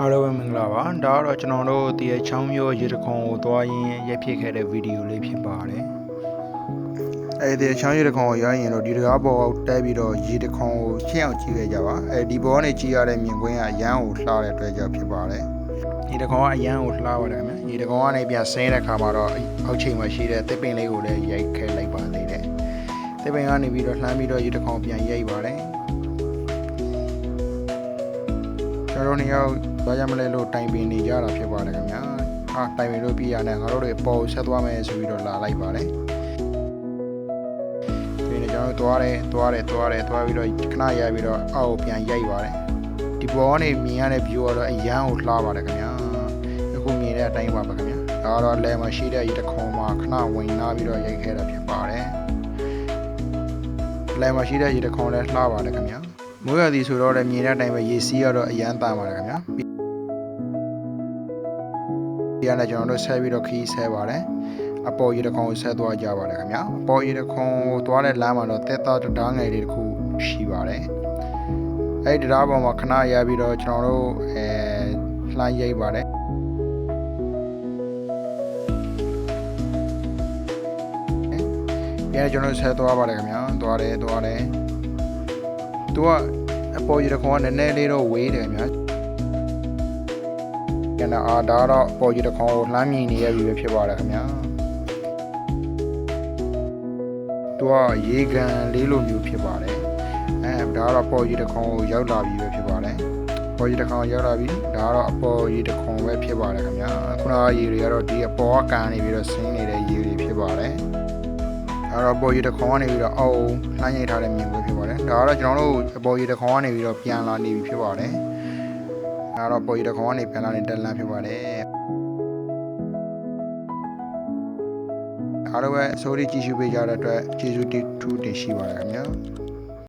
အားလုံးပဲမင်္ဂလာပါဒါကတော့ကျွန်တော်တို့တရချောင်းမျိုးရေတခွန်ကိုသွားရင်းရိုက်ဖြစ်ခဲ့တဲ့ဗီဒီယိုလေးဖြစ်ပါတယ်အဲဒီတရချောင်းရေတခွန်ကိုရောက်ရင်တော့ဒီတကားပေါ်တက်ပြီးတော့ရေတခွန်ကိုရှင်းအောင်ကြည့်ခဲ့ကြပါအဲဒီဘောကနေကြည့်ရတဲ့မြင်ကွင်းကအရန်ကိုလှတဲ့အတွက်ကြောင့်ဖြစ်ပါတယ်ရေတခွန်ကအရန်ကိုလှပါတယ်ခင်ဗျရေတခွန်ကနေပြန်ဆင်းတဲ့ခါမှာတော့အောက်ချိန်မှာရှိတဲ့တစ်ပင်လေးကိုလည်းရိုက်ခဲလိုက်ပါသေးတယ်တစ်ပင်ကနေပြီးတော့လှမ်းပြီးတော့ရေတခွန်ပြန်ရိုက်ပါတယ်ကျွန်တော်တို့နှစ် ယောက်ဘာကြမလဲလို့တိုင်ပင်နေကြတာဖြစ်ပါတယ်ခင်ဗျာဟာတိုင်ပင်လို့ပြရတယ်ငါတို့တွေပေါ်ဆက်သွားမယ်ဆိုပြီးတော့လာလိုက်ပါတယ်ဒီနေ့ကျွန်တော်တို့သွားတယ်သွားတယ်သွားတယ်သွားပြီးတော့ခဏရပြီးတော့အောက်ပြန်ရိုက်ပါတယ်ဒီပေါ်ကနေမြင်ရတဲ့ view ကတော့အရန်ကိုလှပါတယ်ခင်ဗျာအခုမြင်တဲ့အတိုင်းပါပဲခင်ဗျာဒါကတော့လဲမှာရှိတဲ့ဒီတစ်ခုံမှာခဏဝင်လာပြီးတော့ရိုက်ခဲ့တာဖြစ်ပါတယ်လဲမှာရှိတဲ့ဒီတစ်ခုံလည်းလှပါတယ်ခင်ဗျာမိုးရသည်ဆိုတော့လည်းမြင်တဲ့အတိုင်းပဲရေစီးရတော့အရန်တာပါတယ်ခင်ဗျာ ဒီကနေ့ကျွန်တော်တို့ဆက်ပြီးတော့ခီးဆဲပါတယ်အပေါ်ရေတခွန်ကိုဆက်သွားကြပါတယ်ခင်ဗျာအပေါ်ရေတခွန်ကိုသွားတဲ့လမ်းမှာတော့တက်တာတံတားငယ်လေးတစ်ခုရှိပါတယ်အဲ့ဒီတရားပေါ်မှာခဏရပြီးတော့ကျွန်တော်တို့အဲလှမ်းရိပ်ပါတယ်ပြန်ကျွန်တော်ဆက်သွားပါတယ်ခင်ဗျာသွားတယ်သွားတယ်သူကအပေါ်ရခွန်ကနည်းနည်းလေးတော့ဝေးတယ်များ ကျန်တဲ့အာဒါတော့အပေါ်ရခွန်ကိုလှမ်းမြင်နေရပြီပဲဖြစ်ပါတယ်ခင်ဗျာသူကရေကန်လေးလိုမျိုးဖြစ်ပါတယ်အဲဒါကတော့ပေါ်ရခွန်ကိုရောက်လာပြီပဲဖြစ်ပါတယ်ပေါ်ရခွန်ရောက်လာပြီဒါကတော့အပေါ်ရခွန်ပဲဖြစ်ပါတယ်ခင်ဗျာခုနကရေတွေကတော့ဒီအပေါ်ကကန်နေပြီးတော့ဆင်းနေတဲ့ရေတွေဖြစ်ပါတယ်အဲ့တော့ပေါ်ရီတစ်ခေါင်းကနေပြီးတော့အောက်လှမ်းရိပ်ထားတဲ့မြင်ကွင်းဖြစ်ပါတယ်။ဒါကတော့ကျွန်တော်တို့ပေါ်ရီတစ်ခေါင်းကနေပြီးတော့ပြန်လာနေပြီဖြစ်ပါတယ်။ ဒါတော့ပေါ်ရီတစ်ခေါင်းကနေပြန်လာနေတက်လန်းဖြစ်ပါတယ်။အားလုံးပဲအစိုးရကြည့်ရှုပေးကြတဲ့အတွက်ကျေးဇူးတင်ထူးတင်ရှိပါတယ်ခင်ဗျာ။